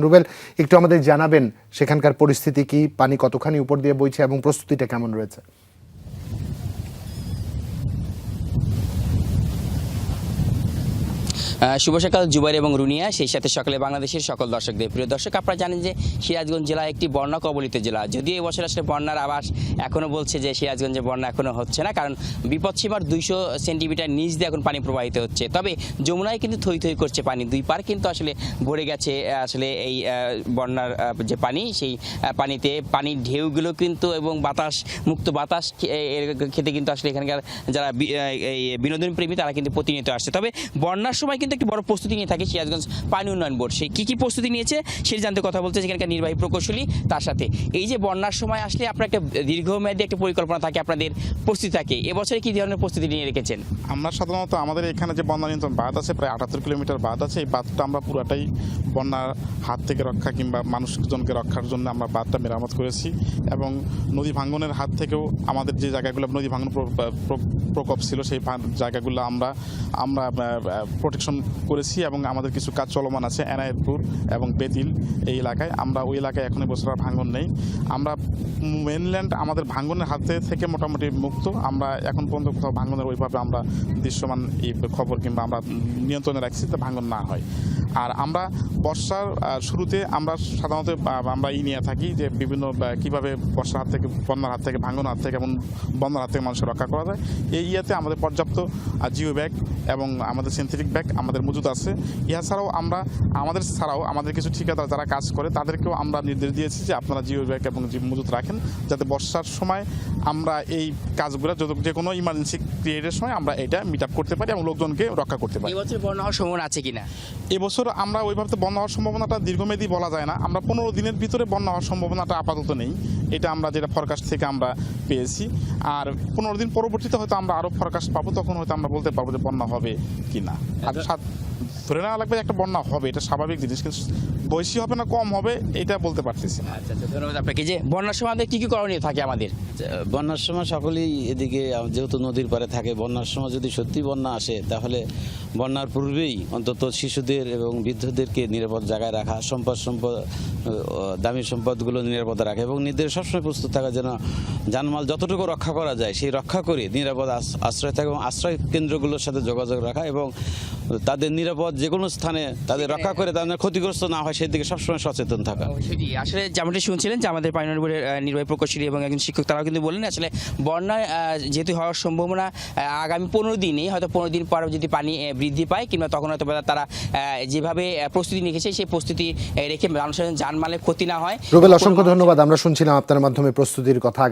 রুবেল, একটু আমাদের জানাবেন সেখানকার পরিস্থিতি কি? পানি কতখানি উপর দিয়ে বইছে এবং প্রস্তুতিটা কেমন রয়েছে? শুভ সকাল জুবাইর এবং রুনিয়া। সেই সাথে সকালে বাংলাদেশের সকল দর্শকদের। প্রিয় দর্শক, আপনারা জানেন যে সিরাজগঞ্জ জেলা একটি বন্যা কবলিত জেলা। যদিও এবছর আসলে বন্যার আবাস এখনও বলছে যে সিরাজগঞ্জে বন্যা এখনও হচ্ছে না, কারণ বিপদসীমার দুইশো সেন্টিমিটার নিচ দিয়ে এখন পানি প্রবাহিত হচ্ছে। তবে যমুনায় কিন্তু থই থই করছে পানি। দুই পার কিন্তু আসলে ভরে গেছে আসলে এই বন্যার যে পানি, সেই পানিতে পানির ঢেউগুলো কিন্তু এবং বাতাস, মুক্ত বাতাস খেতে কিন্তু আসলে এখানকার যারা বিনোদন প্রেমী তারা কিন্তু প্রতিনিয়ত আসছে। তবে বন্যার সময় কিন্তু একটি বড় প্রস্তুতি নিয়ে থাকে সিরাজগঞ্জ পানি উন্নয়ন বোর্ড? সেই কী কী প্রস্তুতি নিয়েছে সেটা জানতে কথা বলতে সেখানকার নির্বাহী প্রকৌশলী তার সাথে। এই যে বন্যার সময় আসলে আপনার একটা দীর্ঘমেয়াদী একটা পরিকল্পনা থাকে, আপনাদের প্রস্তুতি থাকে, এবছরে কী ধরনের প্রস্তুতি নিয়ে রেখেছেন? আমরা সাধারণত আমাদের এখানে যে বন্যা নিয়ন্ত্রণ বাঁধ আছে, প্রায় আটাত্তর কিলোমিটার বাঁধ আছে। এই বাঁধটা আমরা পুরাটাই বন্যার হাত থেকে রক্ষা কিংবা মানুষজনকে রক্ষার জন্য আমরা বাঁধটা মেরামত করেছি এবং নদী ভাঙ্গনের হাত থেকেও আমাদের যে জায়গাগুলো, নদী প্র- প্রকোপ ছিল সেই জায়গাগুলো আমরা আমরা প্রোটেকশন করেছি এবং আমাদের কিছু কাজ চলমান আছে, এনায়েতপুর এবং বেতিল এই এলাকায়। আমরা ওই এলাকায় এখন বছর আর ভাঙ্গন নেই। আমরা মেনল্যান্ড আমাদের ভাঙনের হাতে থেকে মোটামুটি মুক্ত। আমরা এখন পর্যন্ত কোথাও ভাঙনের ওইভাবে আমরা দৃশ্যমান এই খবর কিংবা আমরা নিয়ন্ত্রণে রাখছি যাতে ভাঙন না হয়। আর আমরা বর্ষার শুরুতে আমরা সাধারণত আমরা ই নিয়ে থাকি যে বিভিন্ন কীভাবে বর্ষার হাত থেকে বন্যার হাত থেকে ভাঙন হাত থেকে এবং বন্যার হাত থেকে মানুষের রক্ষা করা যায়। এই ইয়েতে আমাদের পর্যাপ্ত জিও ব্যাগ এবং আমাদের সিনথেটিক ব্যাগ আমাদের মজুদ আছে। ইহা ছাড়াও আমরা আমাদের ছাড়াও আমাদের কিছু ঠিকাদার যারা কাজ করে তাদেরকেও আমরা নির্দেশ দিয়েছি যে আপনারা জিও ব্যাগ এবং মজুদ রাখেন যাতে বর্ষার সময় আমরা এই কাজগুলো যত যে কোনো ইমার্জেন্সি ক্রিয়েটের সময় আমরা এটা মিট আপ করতে পারি এবং লোকজনকে রক্ষা করতে পারি। এবছর বন্যা হওয়ার সম্ভাবনা আছে কিনা? এবছর আমরা ওইভাবে তো বন্যা হওয়ার সম্ভাবনাটা দীর্ঘমেয়াদী বলা যায় না। আমরা পনেরো দিনের ভিতরে বন্যা হওয়ার সম্ভাবনাটা আপাতত নেই। এটা আমরা যেটা ফরকাস্ট থেকে আমরা পেয়েছি। আর পনেরো দিন পরবর্তীতে হয়তো আমরা আরও ফরকাস্ট পাবো তখন হয়তো আমরা বলতে পারব যে বন্যা হবে কি না আর সাত- ধরে নেওয়া লাগবে একটা বন্যা হবে এটা স্বাভাবিক জিনিস কিন্তু বেশি হবে না কম হবে এটা বলতে পারতেছি না। আচ্ছা আচ্ছা ধন্যবাদ আপনাকে। যে বন্যার সময় আমাদের কী কী করণীয় থাকে আমাদের? বন্যার সময় সকলেই এদিকে যেহেতু নদীর পারে থাকে বন্যার সময় যদি সত্যি বন্যা আসে তাহলে বন্যার পূর্বেই অন্তত শিশুদের এবং বৃদ্ধদেরকে নিরাপদ জায়গায় রাখা সম্পদ সম্পদ দামি সম্পদগুলো নিরাপদে রাখা এবং নিজেদের সবসময় প্রস্তুত থাকা যেন জানমাল যতটুকু রক্ষা করা যায় সেই রক্ষা করে নিরাপদ আশ্রয় থাকা এবং আশ্রয় কেন্দ্রগুলোর সাথে যোগাযোগ রাখা এবং তাদের নিরাপদ যে কোনো স্থানে তাদের রক্ষা করে তাদের ক্ষতিগ্রস্ত না হয় সেদিকে সবসময় সচেতন থাকা। সেটি আসলে যেমনটি শুনছিলেন যে আমাদের পাইনর বোর্ডের নির্বাহী প্রকৌশলী এবং একজন শিক্ষক তারাও কিন্তু বললেন আসলে বন্যায় আহ, যেহেতু হওয়ার সম্ভাবনা আগামী পনেরো দিনে হয়তো পনেরো দিন পর যদি পানি বৃদ্ধি পায় কিংবা তখন হয়তো তারা যেভাবে প্রস্তুতি নিয়েছে সেই প্রস্তুতি রেখে মানুষের জানমালের ক্ষতি না হয়। রুবেল অসংখ্য ধন্যবাদ। আমরা শুনছিলাম আপনার মাধ্যমে প্রস্তুতির কথা।